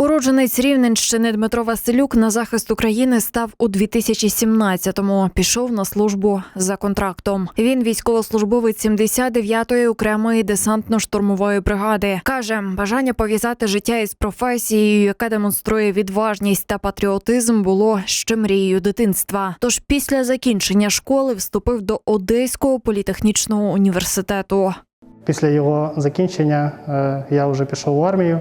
Уродженець Рівненщини Дмитро Василюк на захист України став у 2017-му. Пішов на службу за контрактом. Він військовослужбовець 79-ї окремої десантно-штурмової бригади. каже, бажання пов'язати життя із професією, яка демонструє відважність та патріотизм, було ще мрією дитинства. Тож після закінчення школи вступив до Одеського політехнічного університету. Після його закінчення е, я вже пішов в армію.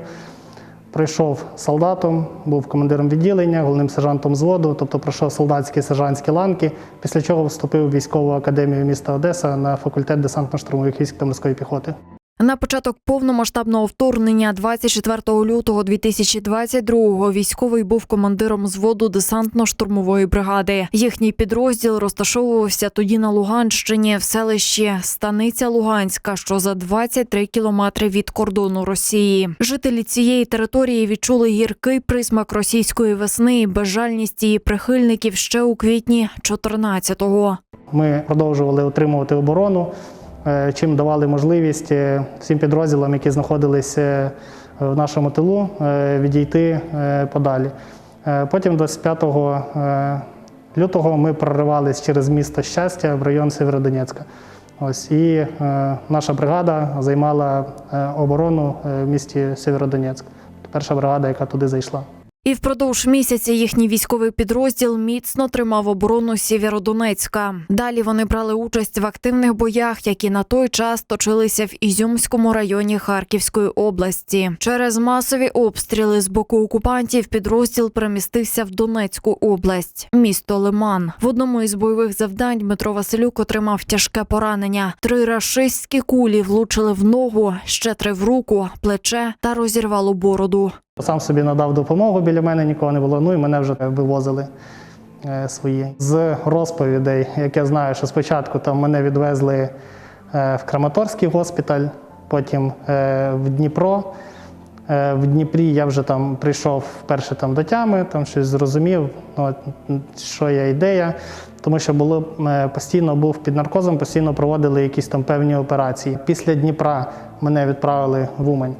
Прийшов солдатом, був командиром відділення, головним сержантом взводу, тобто пройшов солдатські сержантські ланки, після чого вступив в військову академію міста Одеса на факультет десантно-штурмових військ та морської піхоти. На початок повномасштабного вторгнення 24 лютого 2022-го військовий був командиром зводу десантно-штурмової бригади. Їхній підрозділ розташовувався тоді на Луганщині в селищі Станиця Луганська, що за 23 кілометри від кордону Росії. Жителі цієї території відчули гіркий присмак російської весни і безжальність її прихильників ще у квітні 14-го. Ми продовжували отримувати оборону, чим давали можливість е, всім підрозділам, які знаходилися в нашому тилу, е, відійти е, подалі. Е, Потім 25 е, лютого ми проривались через місто щастя в район Сєвєродонецька. Ось і е, наша бригада займала е, оборону е, в місті Сєвєродонецьк. Перша бригада, яка туди зайшла. І впродовж місяця їхній військовий підрозділ міцно тримав оборону Сєвєродонецька. Далі вони брали участь в активних боях, які на той час точилися в Ізюмському районі Харківської області. Через масові обстріли з боку окупантів підрозділ перемістився в Донецьку область, місто Лиман. В одному із бойових завдань Дмитро Василюк отримав тяжке поранення. Три рашистські кулі влучили в ногу, ще три в руку, плече та розірвало бороду. Сам собі надав допомогу, біля мене нікого не було. Ну і мене вже вивозили е, свої. З розповідей, як я знаю, що спочатку там мене відвезли е, в Краматорський госпіталь, потім е, в Дніпро. Е, В Дніпрі я вже там прийшов вперше там до тями, там щось зрозумів, ну, що є ідея. Тому що було е, постійно був під наркозом, постійно проводили якісь там певні операції. Після Дніпра мене відправили в Умань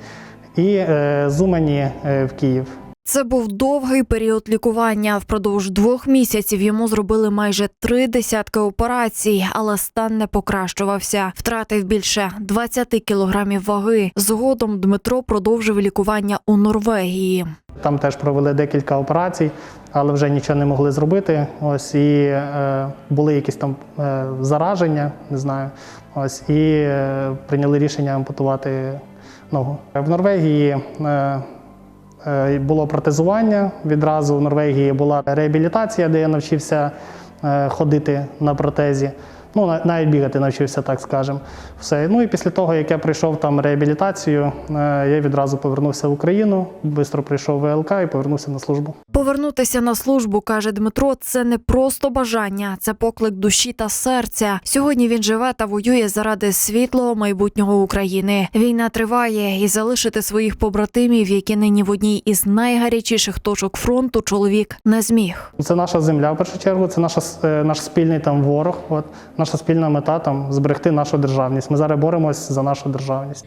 і е, з Умані е, в Київ. Це був довгий період лікування. Впродовж двох місяців йому зробили майже три десятки операцій, але стан не покращувався. Втратив більше 20 кілограмів ваги. Згодом Дмитро продовжив лікування у Норвегії. Там теж провели декілька операцій, але вже нічого не могли зробити. Ось і е, були якісь там е, зараження, не знаю. Ось і е, прийняли рішення ампутувати ногу. В Норвегії е, е, було протезування. Відразу в Норвегії була реабілітація, де я навчився е, ходити на протезі. Ну, на- навіть бігати навчився, так скажемо. Все. Ну і після того, як я пройшов там реабілітацію, е, я відразу повернувся в Україну, швидко прийшов в ВЛК і повернувся на службу. Повернутися на службу, каже Дмитро, це не просто бажання, це поклик душі та серця. Сьогодні він живе та воює заради світлого майбутнього України. Війна триває, і залишити своїх побратимів, які нині в одній із найгарячіших точок фронту, чоловік не зміг. Це наша земля в першу чергу, це наша, е, наш спільний там ворог. От, наша спільна мета там зберегти нашу державність. Ми зараз боремось за нашу державність.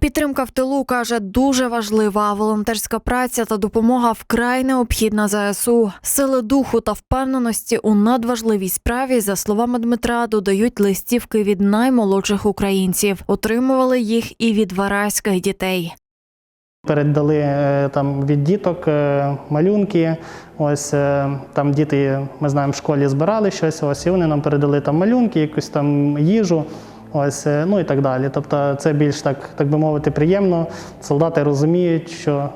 Підтримка в тилу каже дуже важлива. Волонтерська праця та допомога вкрай необхідна ЗСУ. Сили духу та впевненості у надважливій справі, за словами Дмитра, додають листівки від наймолодших українців. Отримували їх і від вараських дітей. Передали е, там від діток е, малюнки. Ось е, там діти, ми знаємо, в школі збирали щось. Ось і вони нам передали там малюнки, якусь там їжу. Ось, ну і так далі. Тобто, це більш так, так би мовити, приємно. Солдати розуміють, що,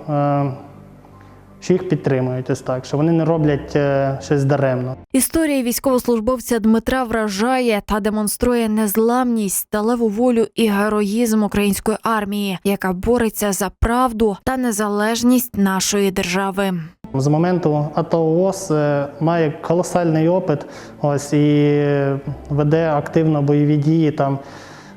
що їх підтримують, ось так, що вони не роблять е, щось даремно. Історія військовослужбовця Дмитра вражає та демонструє незламність, сталеву волю і героїзм української армії, яка бореться за правду та незалежність нашої держави. З моменту АТО ООС е, має колосальний опит ось, і веде активно бойові дії там,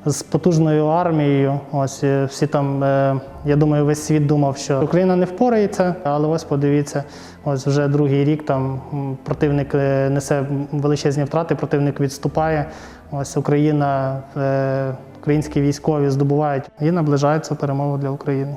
з потужною армією. Ось, е, всі там, е, я думаю, весь світ думав, що Україна не впорається, але ось подивіться, ось вже другий рік там противник е, несе величезні втрати, противник відступає. Ось Україна, українські військові здобувають і наближаються перемоги для України.